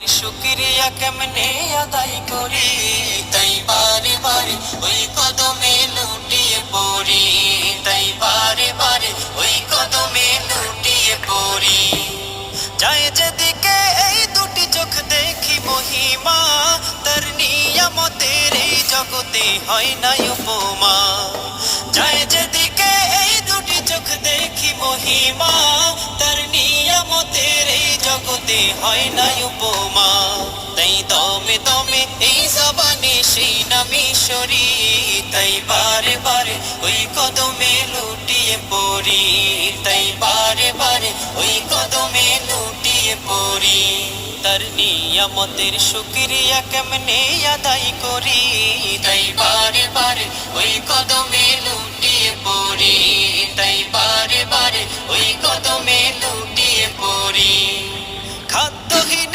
শুক্রিয়া কেমনে আদায় করি? তাই বারে বারে ওই কদমে লুটিয়ে পড়ি। তাই বারে বারে ওই কদমে লুটিয়ে পড়ি। যায় যেদিকে এই দুটি চোখ দেখি মহিমা, তার নিয়ামতের এই জগতে হয় না উপমা। যায় হয় না উপমা। তাই দমে দমে এই জবানে সেই নামি তাই বারে বারে ওই কদমে লুটিয়ে পড়ি। তাই বারে বারে ওই কদমে লুটিয়ে পড়ি। তার নিয়ামতের শুক্রিয়া কেমনে আদায় করি?